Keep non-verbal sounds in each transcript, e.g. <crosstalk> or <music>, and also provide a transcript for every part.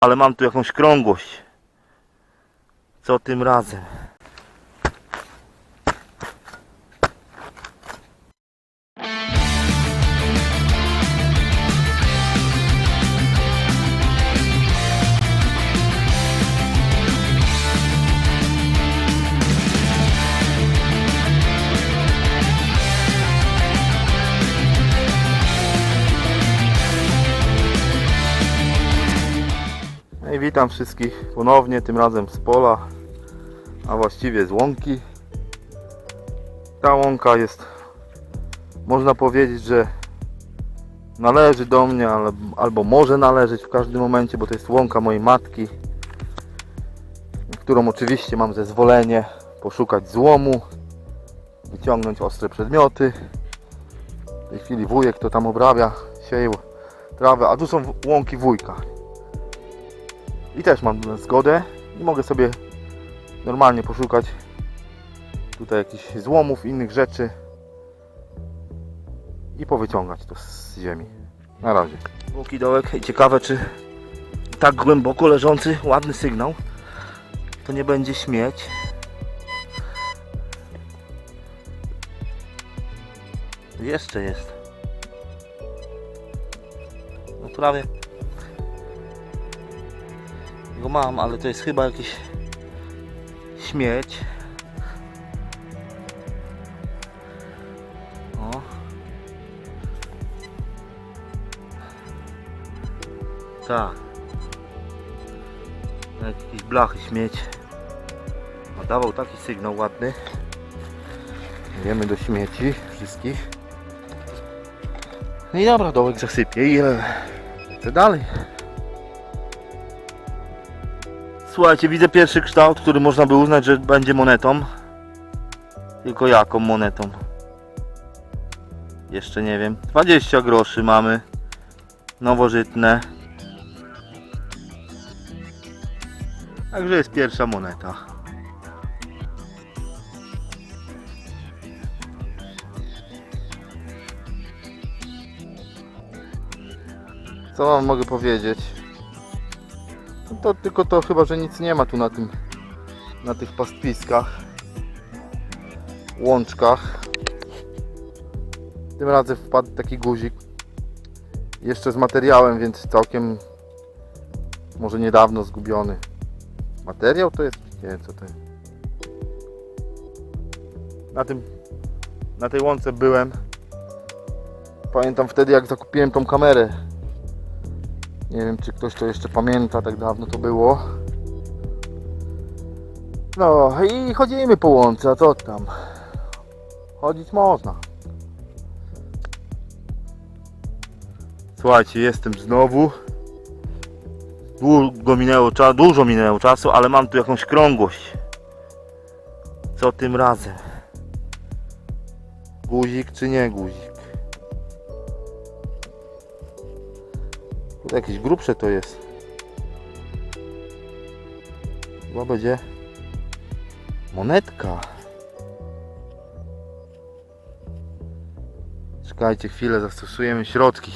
ale mam tu jakąś krągłość. Co tym razem? Witam wszystkich ponownie, tym razem z pola, a właściwie z łąki. Ta łąka jest, można powiedzieć, że należy do mnie, albo może należeć w każdym momencie, bo to jest łąka mojej matki, którą oczywiście mam zezwolenie poszukać złomu, wyciągnąć ostre przedmioty. W tej chwili wujek to tam obrabia, sieje trawę, a tu są łąki wujka. I też mam zgodę i mogę sobie normalnie poszukać tutaj jakichś złomów, innych rzeczy i powyciągać to z ziemi. Na razie. Łuki dołek i ciekawe czy tak głęboko leżący ładny sygnał to nie będzie śmieć. Jeszcze jest. No prawie go mam, ale to jest chyba jakiś śmieć. O. Tak. Jakiś blachy śmieć. A dawał taki sygnał ładny. Wiemy do śmieci wszystkich. No i dobra, dołek zasypie i lecę dalej. Słuchajcie, widzę pierwszy kształt, który można by uznać, że będzie monetą. Tylko jaką monetą? Jeszcze nie wiem. 20 groszy mamy. Nowożytne. Także jest pierwsza moneta. Co wam mogę powiedzieć? No to tylko to chyba, że nic nie ma tu na tym na tych pastwiskach łączkach. Tym razem wpadł taki guzik jeszcze z materiałem, więc całkiem może niedawno zgubiony. Materiał to jest, nie co to jest. Na tym na tej łące byłem. Pamiętam wtedy jak zakupiłem tą kamerę nie wiem, czy ktoś to jeszcze pamięta, tak dawno to było. No i chodzimy po łące, a co tam? Chodzić można. Słuchajcie, jestem znowu. Długo minęło czasu, dużo minęło czasu, ale mam tu jakąś krągłość. Co tym razem? Guzik czy nie guzik? Jakieś grubsze to jest. Chyba będzie monetka. Czekajcie chwilę, zastosujemy środki.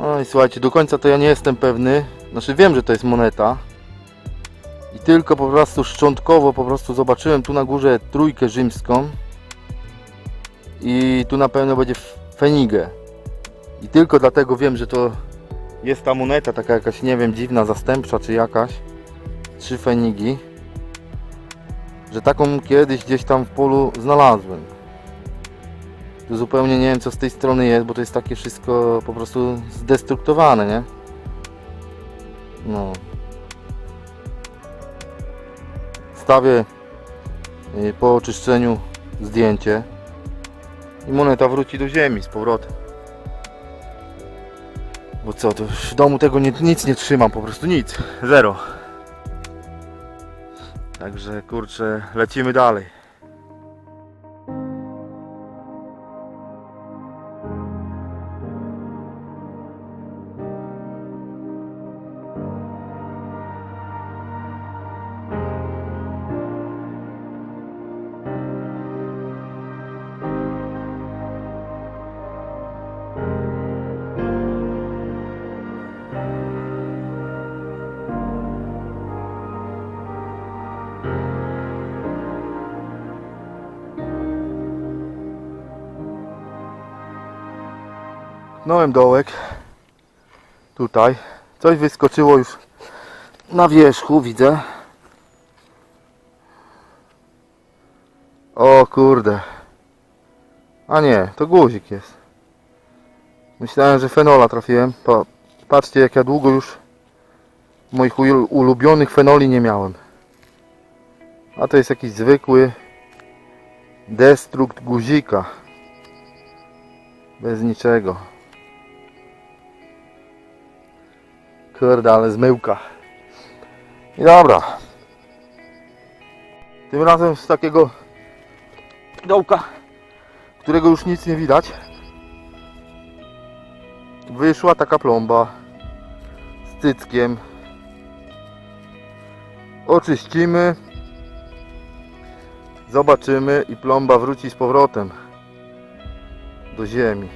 No i słuchajcie, do końca to ja nie jestem pewny. Znaczy wiem, że to jest moneta. I tylko po prostu szczątkowo po prostu zobaczyłem tu na górze trójkę rzymską. I tu na pewno będzie fenigę. I tylko dlatego wiem, że to jest ta moneta taka jakaś, nie wiem, dziwna, zastępcza czy jakaś. Trzy fenigi. Że taką kiedyś gdzieś tam w polu znalazłem. Tu zupełnie nie wiem co z tej strony jest, bo to jest takie wszystko po prostu zdestruktowane, nie? No. Stawię y, po oczyszczeniu zdjęcie i moneta wróci do ziemi z powrotem. Bo co, to w domu tego nie, nic nie trzymam, po prostu nic. Zero. Także kurczę, lecimy dalej. Pchnąłem dołek. Tutaj. Coś wyskoczyło już na wierzchu, widzę. O kurde. A nie, to guzik jest. Myślałem, że fenola trafiłem. Pa, patrzcie jak ja długo już moich ul- ulubionych fenoli nie miałem. A to jest jakiś zwykły destrukt guzika. Bez niczego. Kurde, ale zmyłka. I dobra. Tym razem z takiego dołka, którego już nic nie widać, wyszła taka plomba z cyckiem. Oczyścimy. Zobaczymy i plomba wróci z powrotem do ziemi.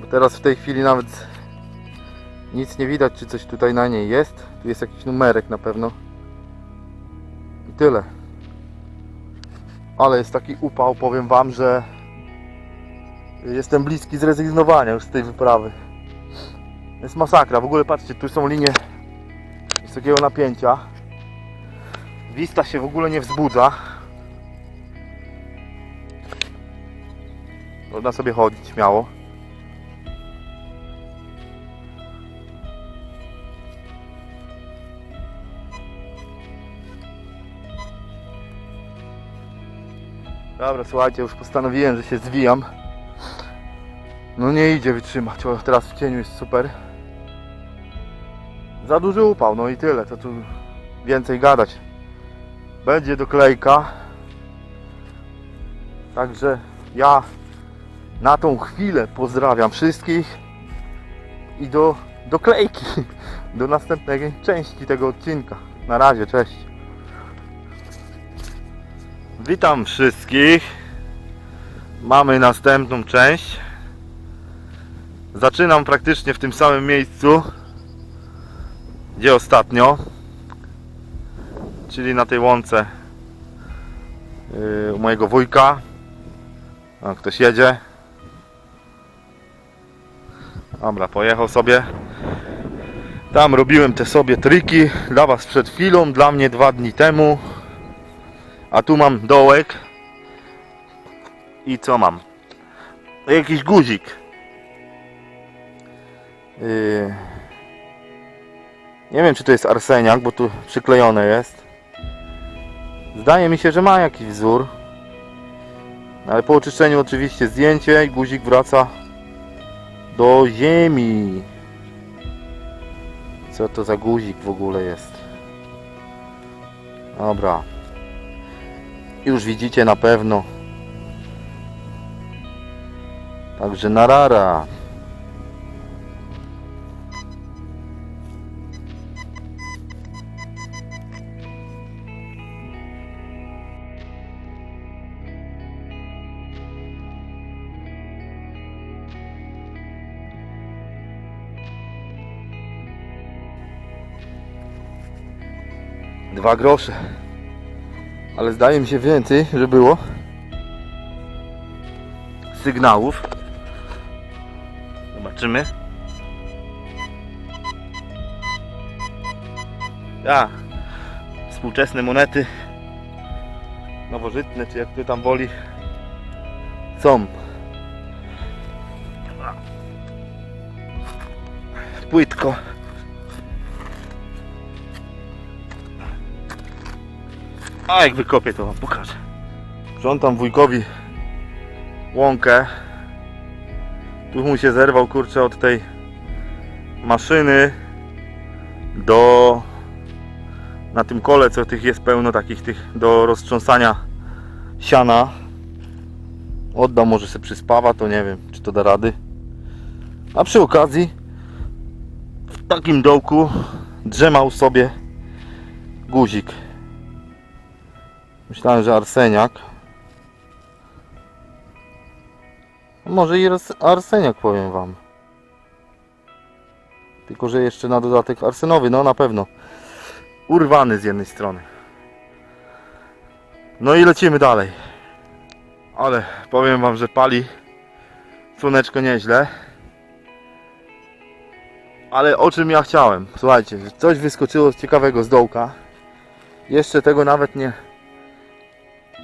Bo teraz w tej chwili nawet nic nie widać, czy coś tutaj na niej jest. Tu jest jakiś numerek na pewno. I tyle. Ale jest taki upał, powiem Wam, że jestem bliski zrezygnowania już z tej wyprawy. Jest masakra. W ogóle patrzcie, tu są linie wysokiego napięcia. Wista się w ogóle nie wzbudza. Można sobie chodzić śmiało. Dobra, słuchajcie, już postanowiłem, że się zwijam. No nie idzie wytrzymać, o, teraz w cieniu jest super. Za duży upał, no i tyle, to tu więcej gadać. Będzie doklejka. Także ja na tą chwilę pozdrawiam wszystkich i do doklejki, <laughs> do następnej części tego odcinka. Na razie, cześć. Witam wszystkich. Mamy następną część. Zaczynam praktycznie w tym samym miejscu, gdzie ostatnio, czyli na tej łące yy, u mojego wujka. A ktoś jedzie. Dobra, pojechał sobie. Tam robiłem te sobie triki dla Was przed chwilą, dla mnie dwa dni temu. A tu mam dołek. I co mam? Jakiś guzik. Yy... Nie wiem czy to jest arseniak, bo tu przyklejone jest. Zdaje mi się, że ma jakiś wzór. Ale po oczyszczeniu oczywiście zdjęcie i guzik wraca do ziemi. Co to za guzik w ogóle jest? Dobra. Już widzicie na pewno. Także narara. Dwa grosze. Ale zdaje mi się więcej, że było sygnałów. Zobaczymy. Ja, współczesne monety, nowożytne, czy jak ty tam woli, są. Płytko. A jak wykopię to wam pokażę. Sprzątam wujkowi łąkę. Tu mu się zerwał kurczę od tej maszyny do na tym kole co tych jest pełno takich tych do roztrząsania siana. Oddam może się przyspawa, to nie wiem czy to da rady. A przy okazji w takim dołku drzemał sobie guzik. Myślałem, że arseniak. Może i ars- arseniak powiem wam. Tylko, że jeszcze na dodatek arsenowy, no na pewno. Urwany z jednej strony. No i lecimy dalej. Ale powiem wam, że pali Słoneczko nieźle. Ale o czym ja chciałem? Słuchajcie, coś wyskoczyło ciekawego z dołka. Jeszcze tego nawet nie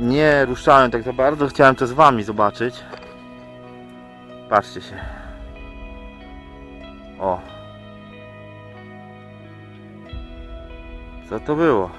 nie ruszałem tak za bardzo. Chciałem to z wami zobaczyć. Patrzcie się. O. Co to było?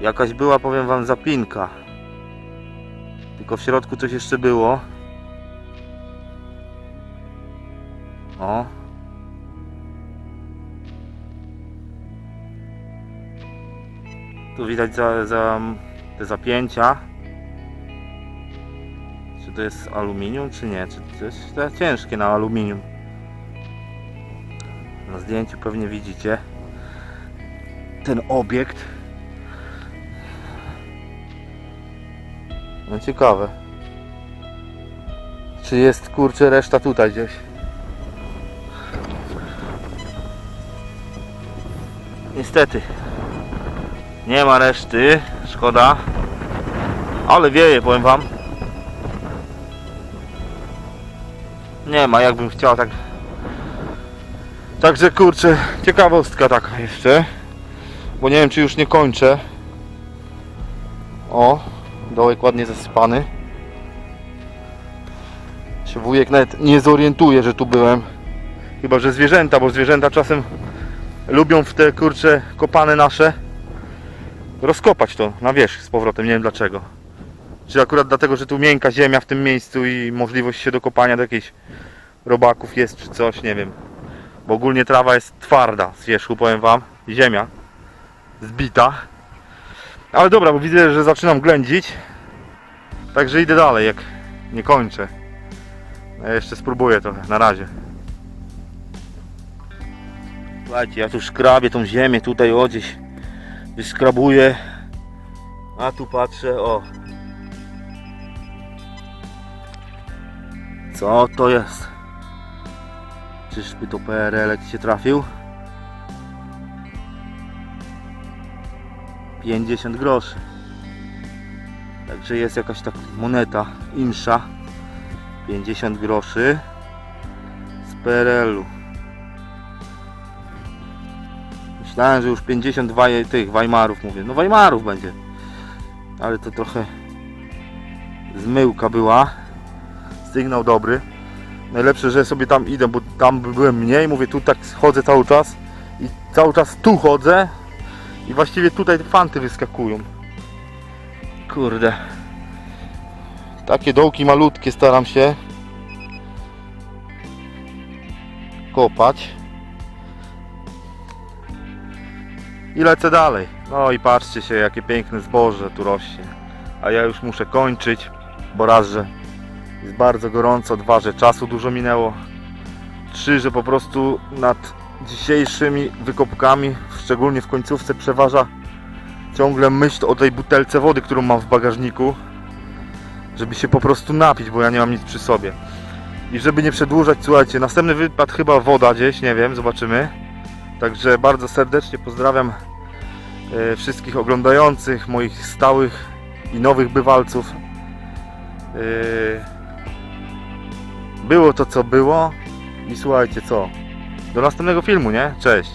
Jakaś była, powiem wam, zapinka. Tylko w środku coś jeszcze było. O. Tu widać za, za te zapięcia. Czy to jest aluminium, czy nie? Czy to jest to ciężkie na aluminium? Na zdjęciu pewnie widzicie ten obiekt. No ciekawe. Czy jest kurczę reszta tutaj gdzieś? Niestety. Nie ma reszty. Szkoda. Ale wieje, powiem wam. Nie ma, jakbym chciał tak. Także kurczę, ciekawostka taka jeszcze. Bo nie wiem, czy już nie kończę. O, dołek ładnie zasypany. Się wujek nawet nie zorientuje, że tu byłem. Chyba, że zwierzęta, bo zwierzęta czasem lubią w te kurcze kopane nasze rozkopać to na wierzch z powrotem, nie wiem dlaczego. Czy akurat dlatego, że tu miękka ziemia w tym miejscu i możliwość się dokopania do jakichś robaków jest czy coś, nie wiem. Bo ogólnie trawa jest twarda z wierzchu, powiem wam. Ziemia zbita. Ale dobra, bo widzę, że zaczynam ględzić. Także idę dalej, jak nie kończę. Ja jeszcze spróbuję trochę, na razie. Słuchajcie, ja tu szkrabię tą ziemię tutaj o gdzieś wyskrabuję. A tu patrzę, o. Co to jest? Czyżby to PRL się trafił? 50 groszy. Także jest jakaś taka moneta insza. 50 groszy z PRL-u. Myślałem, że już 52 je- tych Weimarów mówię. No Weimarów będzie. Ale to trochę zmyłka była. Sygnał dobry. Najlepsze, że sobie tam idę, bo tam byłem mniej. Mówię, tu tak chodzę cały czas. I cały czas tu chodzę. I właściwie tutaj fanty wyskakują. Kurde. Takie dołki malutkie staram się kopać. I lecę dalej. No i patrzcie się, jakie piękne zboże tu rośnie. A ja już muszę kończyć, bo raz, że jest bardzo gorąco, dwa, że czasu dużo minęło. Trzy, że po prostu nad dzisiejszymi wykopkami, szczególnie w końcówce, przeważa ciągle myśl o tej butelce wody, którą mam w bagażniku, żeby się po prostu napić, bo ja nie mam nic przy sobie. I żeby nie przedłużać, słuchajcie, następny wypad chyba woda gdzieś, nie wiem, zobaczymy. Także bardzo serdecznie pozdrawiam e, wszystkich oglądających, moich stałych i nowych bywalców. E, Było to co było i słuchajcie co. Do następnego filmu, nie? Cześć.